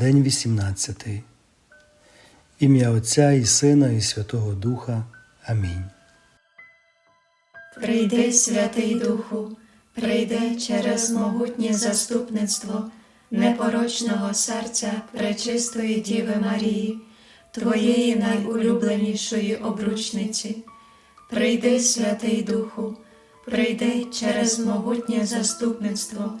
День 18. Ім'я Отця і Сина, і Святого Духа. Амінь. Прийди, Святий Духу, прийди через могутнє заступництво непорочного серця пречистої Діви Марії, Твоєї найулюбленішої обручниці. Прийди, Святий Духу, прийди через могутнє заступництво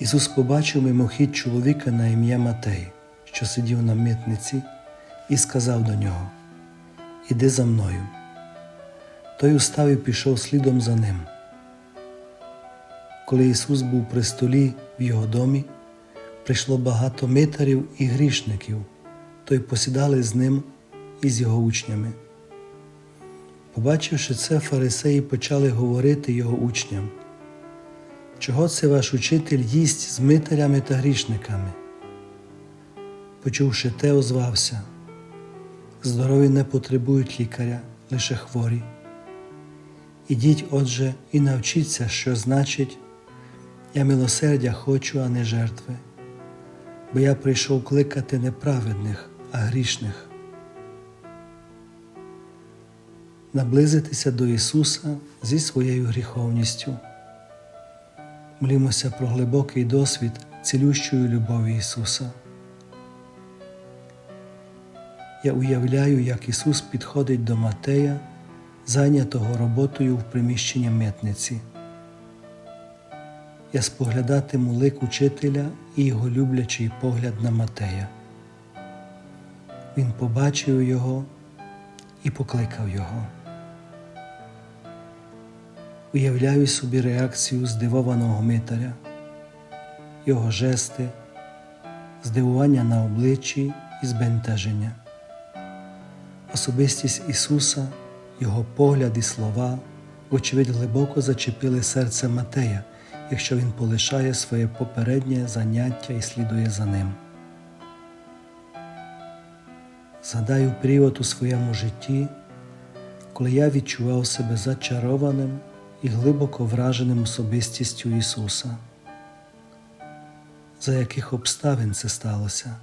Ісус побачив мимохідь чоловіка на ім'я Матей, що сидів на митниці, і сказав до нього: Іди за мною. Той устав і пішов слідом за ним. Коли Ісус був при столі в його домі, прийшло багато митарів і грішників, то й посідали з ним і з його учнями. Побачивши це, фарисеї почали говорити його учням. Чого це ваш учитель їсть з митарями та грішниками? Почувши те, озвався. Здорові не потребують лікаря, лише хворі. Ідіть, отже, і навчіться, що значить я милосердя хочу, а не жертви, бо я прийшов кликати не праведних, а грішних. Наблизитися до Ісуса зі своєю гріховністю. Молімося про глибокий досвід цілющої любові Ісуса. Я уявляю, як Ісус підходить до Матея, зайнятого роботою в приміщенні митниці. Я споглядатиму лик учителя і його люблячий погляд на Матея. Він побачив його і покликав його. Уявляю собі реакцію здивованого митаря, його жести, здивування на обличчі і збентеження. Особистість Ісуса, Його погляд і слова, вочевидь, глибоко зачепили серце Матея, якщо він полишає своє попереднє заняття і слідує за ним. Згадаю період у своєму житті, коли я відчував себе зачарованим і глибоко враженим особистістю Ісуса. За яких обставин це сталося?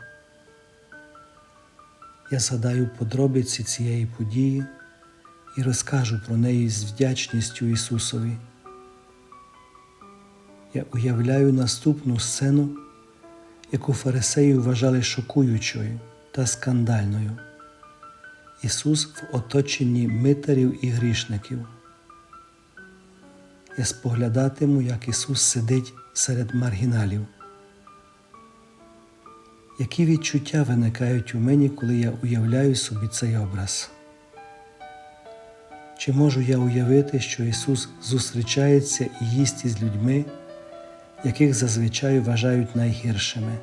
Я згадаю подробиці цієї події і розкажу про неї з вдячністю Ісусові. Я уявляю наступну сцену, яку фарисеї вважали шокуючою та скандальною. Ісус в оточенні митарів і грішників. Я споглядатиму, як Ісус сидить серед маргіналів. Які відчуття виникають у мені, коли я уявляю собі цей образ? Чи можу я уявити, що Ісус зустрічається і їсть із людьми, яких зазвичай вважають найгіршими?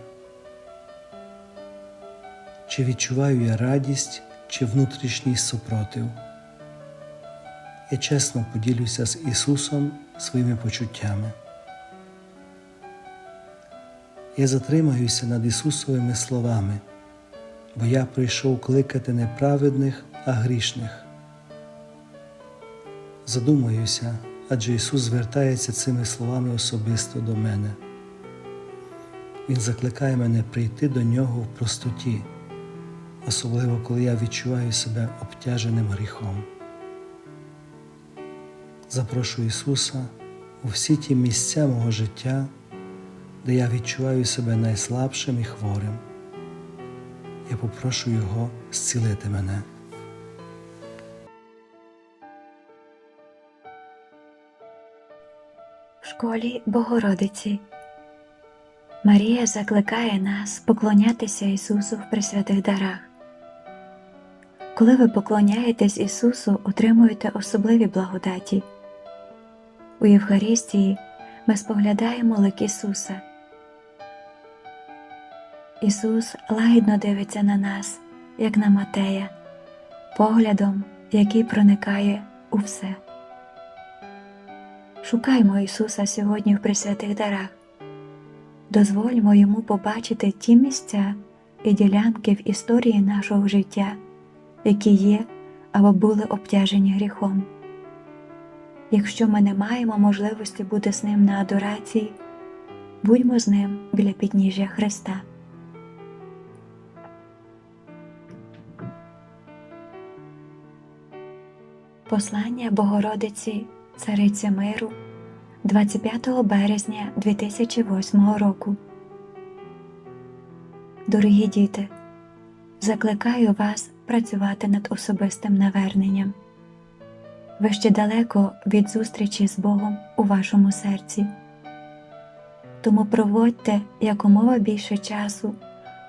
Чи відчуваю я радість чи внутрішній супротив? Я чесно поділюся з Ісусом своїми почуттями. Я затримаюся над Ісусовими словами, бо я прийшов кликати не праведних, а грішних. Задумаюся, адже Ісус звертається цими словами особисто до мене. Він закликає мене прийти до Нього в простоті, особливо коли я відчуваю себе обтяженим гріхом. Запрошу Ісуса у всі ті місця мого життя, де я відчуваю себе найслабшим і хворим. Я попрошу Його зцілити мене. в школі Богородиці. Марія закликає нас поклонятися Ісусу в пресвятих дарах. Коли ви поклоняєтесь Ісусу, отримуєте особливі благодаті. У Євхаристії ми споглядаємо лик Ісуса. Ісус лагідно дивиться на нас, як на Матея, поглядом, який проникає у все. Шукаймо Ісуса сьогодні в присвятих дарах, дозвольмо йому побачити ті місця і ділянки в історії нашого життя, які є або були обтяжені гріхом. Якщо ми не маємо можливості бути з ним на адорації, будьмо з ним біля підніжжя Христа. Послання Богородиці Цариці Миру 25 березня 2008 року. Дорогі діти, закликаю вас працювати над особистим наверненням. Ви ще далеко від зустрічі з Богом у вашому серці. Тому проводьте якомога більше часу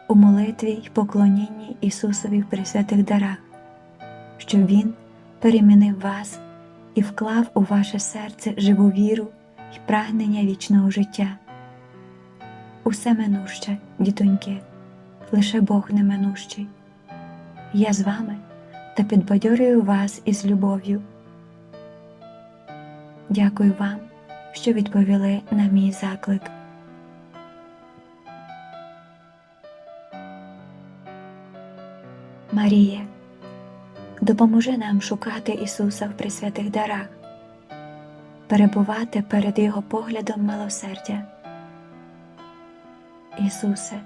у молитві й поклонінні Ісусові в присвятих дарах, щоб Він перемінив вас і вклав у ваше серце живу віру й прагнення вічного життя. Усе минуще, дітоньки, лише Бог не минущий. Я з вами та підбадьорюю вас із любов'ю. Дякую вам, що відповіли на мій заклик. Маріє, допоможи нам шукати Ісуса в присвятих дарах, перебувати перед Його поглядом милосердя. Ісусе,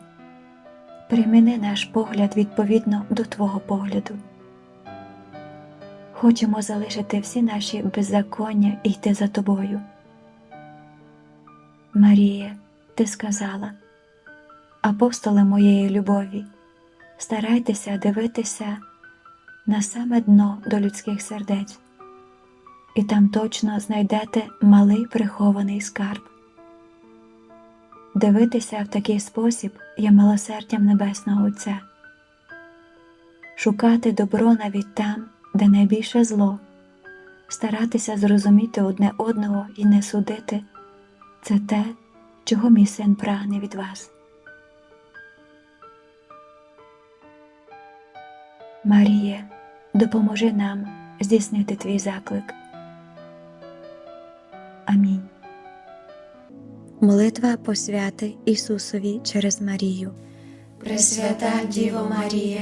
приміни наш погляд відповідно до Твого погляду. Хочемо залишити всі наші беззаконня і йти за тобою. Марія, ти сказала, апостоли моєї любові, старайтеся дивитися на саме дно до людських сердець, і там точно знайдете малий прихований скарб. Дивитися в такий спосіб є милосердям Небесного Отця, шукати добро навіть там, де найбільше зло, старатися зрозуміти одне одного і не судити це те, чого мій син прагне від вас. Марія, допоможи нам здійснити твій заклик. Амінь. Молитва посвяти Ісусові через Марію. Пресвята Діво Марія,